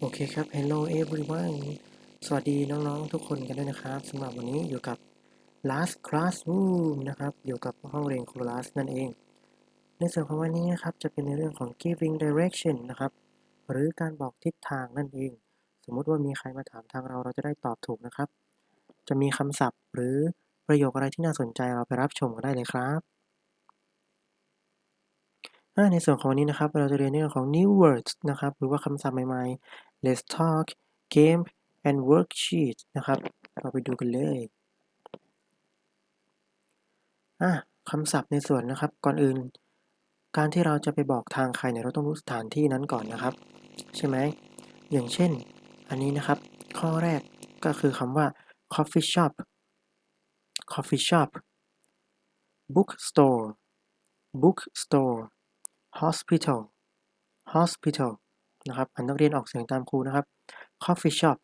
โอเคครับ Hello everyone สวัสดีน้องๆ ทุกคนกันด้วยนะครับสำหรับวันนี้อยู่กับ last classroom นะครับ อยู่กับห้องเรียนครู last นั่นเอง ในส่วนของวันนี้นะครับ จะเป็นในเรื่องของ giving direction นะครับ หรือการบอกทิศทางนั่นเอง สมมุติว่ามีใครมาถามทางเราเราจะได้ตอบถูกนะครับ จะมีคำศัพท์หรือประโยคอะไรที่น่าสนใจเราไปรับชมกันได้เลยครับ อ่า ในส่วนของวันนี้นะครับ เราจะเรียนเรื่องของ new words นะครับ หรือว่าคำศัพท์ใหม่ๆ let's talk game and worksheet นะครับ เราไปดูกันเลย อ่าคำศัพท์ในส่วนนะครับ ก่อนอื่น การที่เราจะไปบอกทางใครเนี่ย เราต้องรู้สถานที่นั้นก่อนนะครับ ใช่ไหม อย่างเช่น อันนี้นะครับ ข้อแรกก็คือคำว่า coffee shop coffee shop bookstore bookstore hospital hospital นะครับอันนักเรียนออกเสียงตามครูนะครับ coffee shop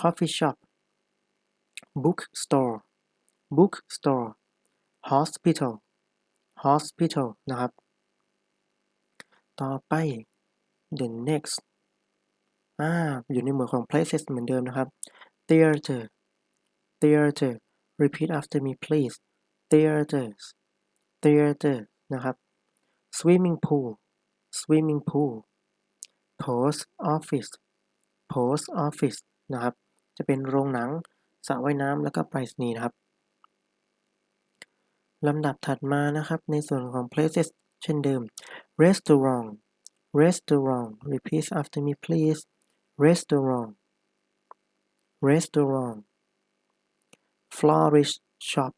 coffee shop bookstore bookstore hospital hospital นะครับ ต่อไป the next อ่าอยู่ในหมวดของ places เหมือนเดิมนะครับ theater theater repeat after me please theaters theater นะครับ swimming pool swimming pool post office post office นะครับ จะเป็นโรงหนังสระว่ายน้ำแล้วก็ไปรษณีย์นะครับลำดับถัดมานะครับ ในส่วนของ places เช่นเดิม restaurant restaurant repeat after me please restaurant restaurant florist shop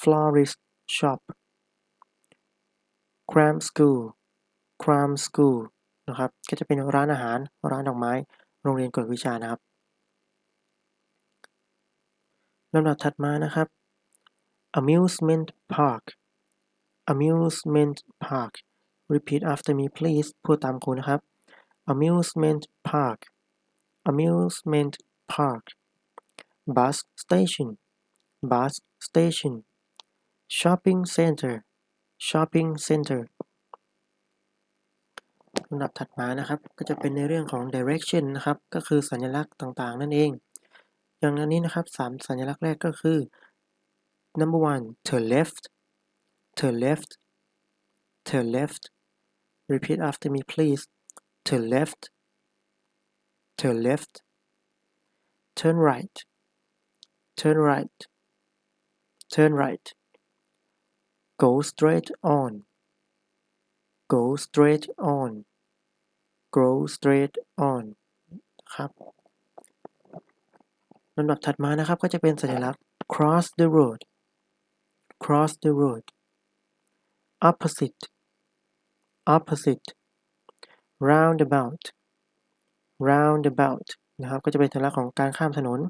florist shop cram school cram school นะครับ ก็จะเป็นร้านอาหาร ร้านดอกไม้ โรงเรียนกวดวิชานะครับลำดับถัดมานะครับ amusement park amusement park repeat after me please พูดตามครูนะครับ amusement park amusement park bus station bus station shopping center shopping center ลำดับถัดมานะครับ ก็จะเป็นในเรื่องของ direction นะครับ ก็คือสัญลักษณ์ต่างๆ นั่นเอง อย่างนนี้นะครับสามสัญลักษณ์แรกก็คือ number one turn left turn left turn left repeat after me please turn left turn left turn right turn right turn right go straight on go straight on go straight on ครับลำดับถัดมานะครับก็จะเป็นสัญลักษณ์ cross the road cross the road opposite opposite roundabout roundabout นะครับก็จะเป็นสัญลักษณ์ของการข้ามถนน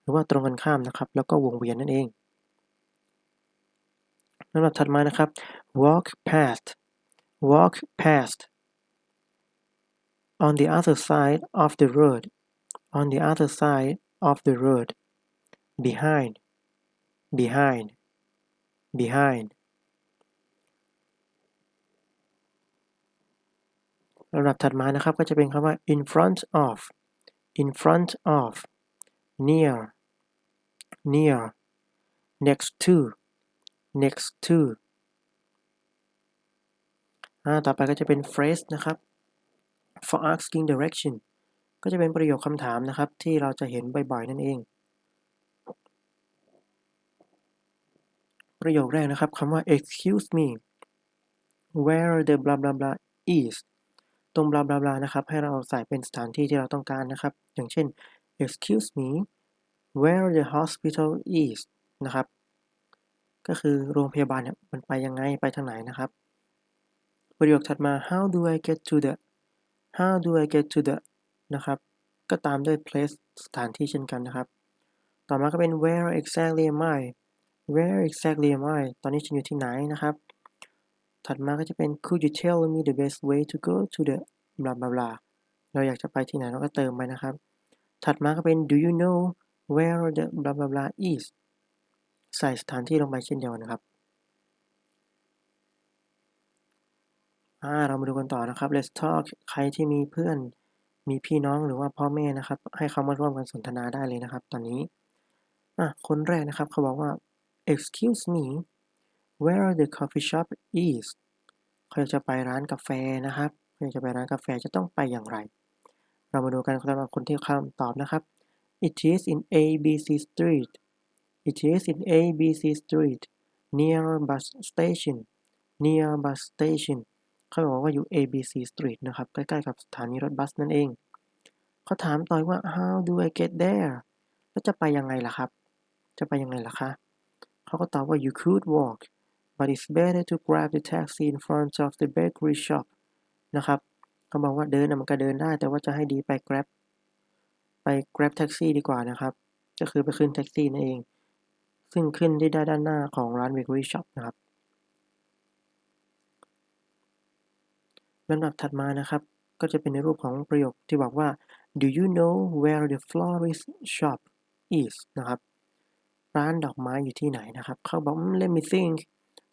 หรือว่าตรงกันข้ามนะครับ แล้วก็วงเวียนนั่นเอง ลำดับถัดมานะครับ walk past walk past on the other side of the road on the other side of the road behind behind behind ลำดับถัดมานะครับ ก็จะเป็นคำว่า in front of in front of near near next to next to อ่าต่อไปก็จะเป็น phrase นะครับ for asking direction ก็จะเป็นประโยคคำถามนะครับ ที่เราจะเห็นบ่อยๆ นั่นเอง ประโยคแรกนะครับคำว่า excuse me where the blah blah blah is ตรง blah blah blah นะครับ ให้เราใส่เป็นสถานที่ที่เราต้องการนะครับ อย่างเช่น excuse me where the hospital is นะครับ ก็คือโรงพยาบาลเนี่ยมันไปยังไงไปทางไหนนะครับ ประโยคถัดมา how do I get to the how do I get to the นะครับ ก็ตามด้วย place สถานที่เช่นกันนะครับ ต่อมาก็เป็น where exactly am I where exactly am I ตอนนี้ฉันอยู่ที่ไหนนะครับ ถัดมาก็จะเป็น could you tell me the best way to go to the blah blah blah เราอยากจะไปที่ไหนเราก็เติมไปนะครับ ถัดมาก็เป็น do you know where the blah blah blah is ใส่สถานที่ลงไปเช่นเดียวกันครับอ่าเรามาดูกันต่อนะครับ let's talk ใครที่มีเพื่อนมีพี่น้องหรือว่าพ่อแม่นะครับ ให้เขามาร่วมกันสนทนาได้เลยนะครับ ตอนนี้อะคนแรกนะครับเขาบอกว่า excuse me where the coffee shop is เขาอยากจะไปร้านกาแฟนะครับเขาอยากจะไปร้านกาแฟจะต้องไปอย่างไร เรามาดูกันสำหรับคนที่คำตอบนะครับ it is in ABC Street it is in ABC Street near bus station near bus station เขาบอกว่าอยู่ ABC Street นะครับ ใกล้ๆกับสถานีรถบัสนั่นเอง เขาถามต่อยว่า how do I get there แล้วจะไปยังไงล่ะครับ จะไปยังไงล่ะคะ เขาก็ตอบว่า you could walk but it's better to grab the taxi in front of the bakery shop นะครับเขาบอกว่าเดินมันก็เดินได้ แต่ว่าจะให้ดีไป grab ไป grab taxi ดีกว่านะครับ ก็คือไปขึ้นแท็กซี่นั่นเอง ซึ่งขึ้นได้ด้านหน้าของร้าน bakery shop นะครับลำดับถัดมานะครับ ก็จะเป็นในรูปของประโยคที่บอกว่า do you know where the florist shop is นะครับ ร้านดอกไม้อยู่ที่ไหนนะครับ เขาบอก let me think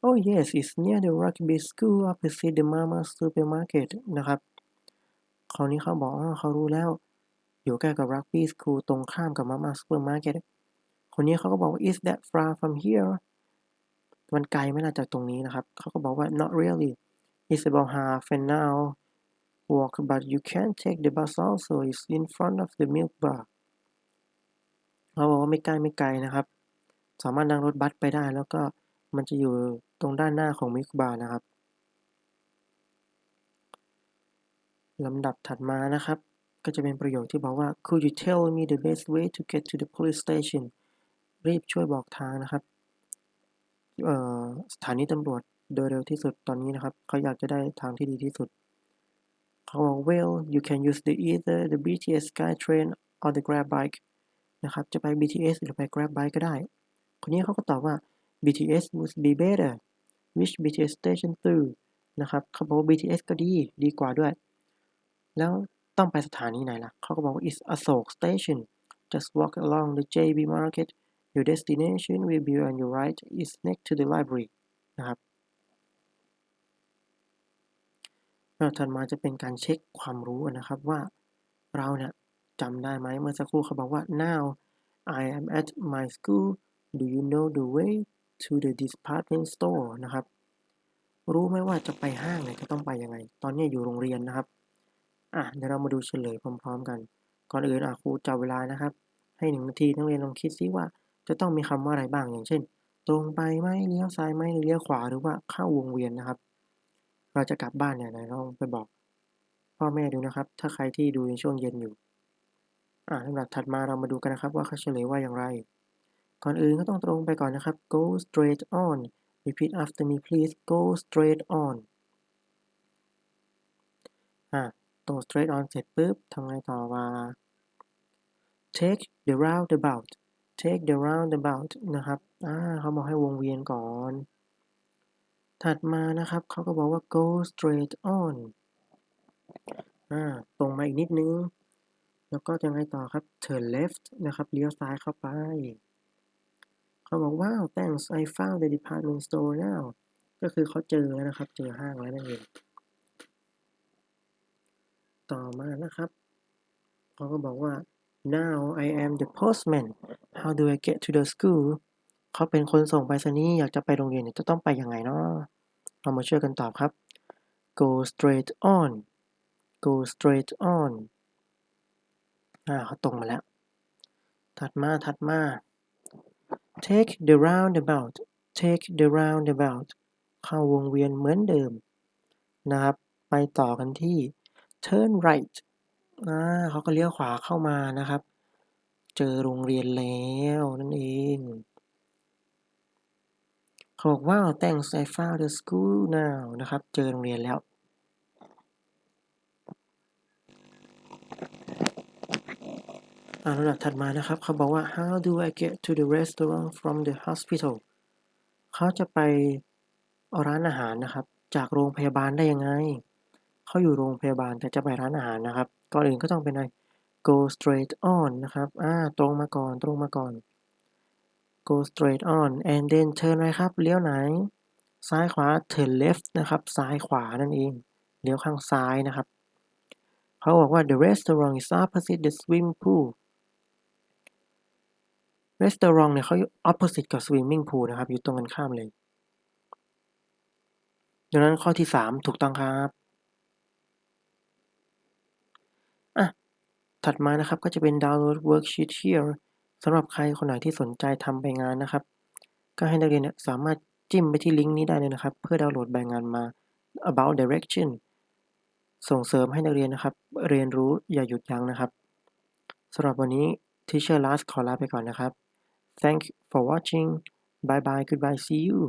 oh yes it's near the rugby school opposite the mama supermarket นะครับคราวนี้เขาบอกอ๋อเขารู้แล้ว อยู่ใกล้กับ rugby school ตรงข้ามกับ mama supermarket คนนี้เขาก็บอกว่า is that far from here มันไกลไหมล่ะจากตรงนี้นะครับ เขาก็บอกว่า not really it's about half an hour walk but you can take the bus also it's in front of the milk bar เขาบอกว่าไม่ใกล้ไม่ไกลนะครับ สามารถนั่งรถบัสไปได้ แล้วก็มันจะอยู่ตรงด้านหน้าของมิลค์บาร์นะครับลำดับถัดมานะครับ ก็จะเป็นประโยคที่บอกว่า could you tell me the best way to get to the police station รีบช่วยบอกทางนะครับ เอ่อสถานีตำรวจโดยเร็วที่สุดตอนนี้นะครับ เขาอยากจะได้ทางที่ดีที่สุด เขาบอก well you can use the either the BTS SkyTrain or the Grab bike นะครับ จะไป BTS หรือไป Grab bike ก็ได้ คนนี้เขาก็ตอบว่า BTS would be better which BTS station to นะครับ เขาบอกว่า BTS ก็ดี ดีกว่าด้วย แล้วต้องไปสถานีไหนล่ะ เขาก็บอกว่า it's Asok station just walk along the JB Market your destination will be on your right is next to the library นะครับแล้วถัดมาจะเป็นการเช็คความรู้นะครับว่าเราเนี่ยจำได้ไหมเมื่อสักครู่เขาบอกว่า now I am at my school do you know the way to the department store นะครับ รู้ไหมว่าจะไปห้างเนี่ยจะต้องไปยังไง ตอนนี้อยู่โรงเรียนนะครับ อะเดี๋ยวเรามาดูเฉลยพร้อม ๆ กัน ก่อนอื่นอะครูจับเวลานะครับ ให้หนึ่งนาทีนักเรียนลองคิดซิว่า จะต้องมีคำว่าอะไรบ้างอย่างเช่น ตรงไปไหมเลี้ยวซ้ายไหมเลี้ยวขวาหรือว่าเข้าวงเวียนนะครับ เราจะกลับบ้านเนี่ยไหนลองไปบอก พ่อแม่ดูนะครับ ถ้าใครที่ดูในช่วงเย็นอยู่อ่าลำดับถัดมาเรามาดูกันนะครับว่าเขาเฉลยว่าอย่างไร ก่อนอื่นก็ต้องตรงไปก่อนนะครับ go straight on repeat after me please go straight on อ่าตรง straight on เสร็จปุ๊บทำไงต่อว่า take the roundabout take the roundabout นะครับอ่าเขาบอกให้วงเวียนก่อน ถัดมานะครับเขาก็บอกว่า go straight on อ่าตรงมาอีกนิดนึง แล้วก็จะไงต่อครับ turn left นะครับเลี้ยวซ้ายเข้าไป เขาบอกว้าว thanks I found the department store now ก็คือเขาเจอแล้วนะครับ เจอห้างแล้วนั่นเอง ต่อมานะครับ เขาก็บอกว่า now I am the postman how do I get to the school เขาเป็นคนส่งไปรษณีย์อยากจะไปโรงเรียนเนี่ยจะต้องไปยังไงเนาะเรามาช่วยกันตอบครับ go straight on go straight on อ่าเขาตรงมาแล้ว ถัดมาถัดมา take the roundabout take the roundabout เข้าวงเวียนเหมือนเดิมนะครับ ไปต่อกันที่ turn right อ่าเขาก็เลี้ยวขวาเข้ามานะครับ เจอโรงเรียนแล้วนั่นเอง เขาบอกว่า thanks I found the school now นะครับ เจอโรงเรียนแล้ว อ่าลำดับถัดมานะครับ เขาบอกว่า how do I get to the restaurant from the hospital เขาจะไปร้านอาหารนะครับ จากโรงพยาบาลได้ยังไง เขาอยู่โรงพยาบาลแต่จะไปร้านอาหารนะครับ ก่อนอื่นก็ต้องเป็นอะไร go straight on นะครับอ่าตรงมาก่อนตรงมาก่อน go straight on and then turn อะไรครับ เลี้ยวไหน ซ้ายขวา turn left นะครับ ซ้ายขวานั่นเอง เลี้ยวข้างซ้ายนะครับ เขาบอกว่า the restaurant is opposite the swimming pool restaurant เนี่ยเขาอยู่ opposite กับ swimming pool นะครับ อยู่ตรงกันข้ามเลยดังนั้นข้อที่ 3 ถูกต้องครับอะ ถัดมานะครับก็จะเป็น download worksheet here สำหรับใครคนไหนที่สนใจทำใบงานนะครับ ก็ให้นักเรียนเนี่ยสามารถจิ้มไปที่ลิงก์นี้ได้เลยนะครับ เพื่อดาวน์โหลดใบงานมา about direction ส่งเสริมให้นักเรียนนะครับ เรียนรู้อย่าหยุดยั้งนะครับสำหรับวันนี้ Teacher Last ขอลาไปก่อนนะครับ Thank you for watching Bye bye goodbye see you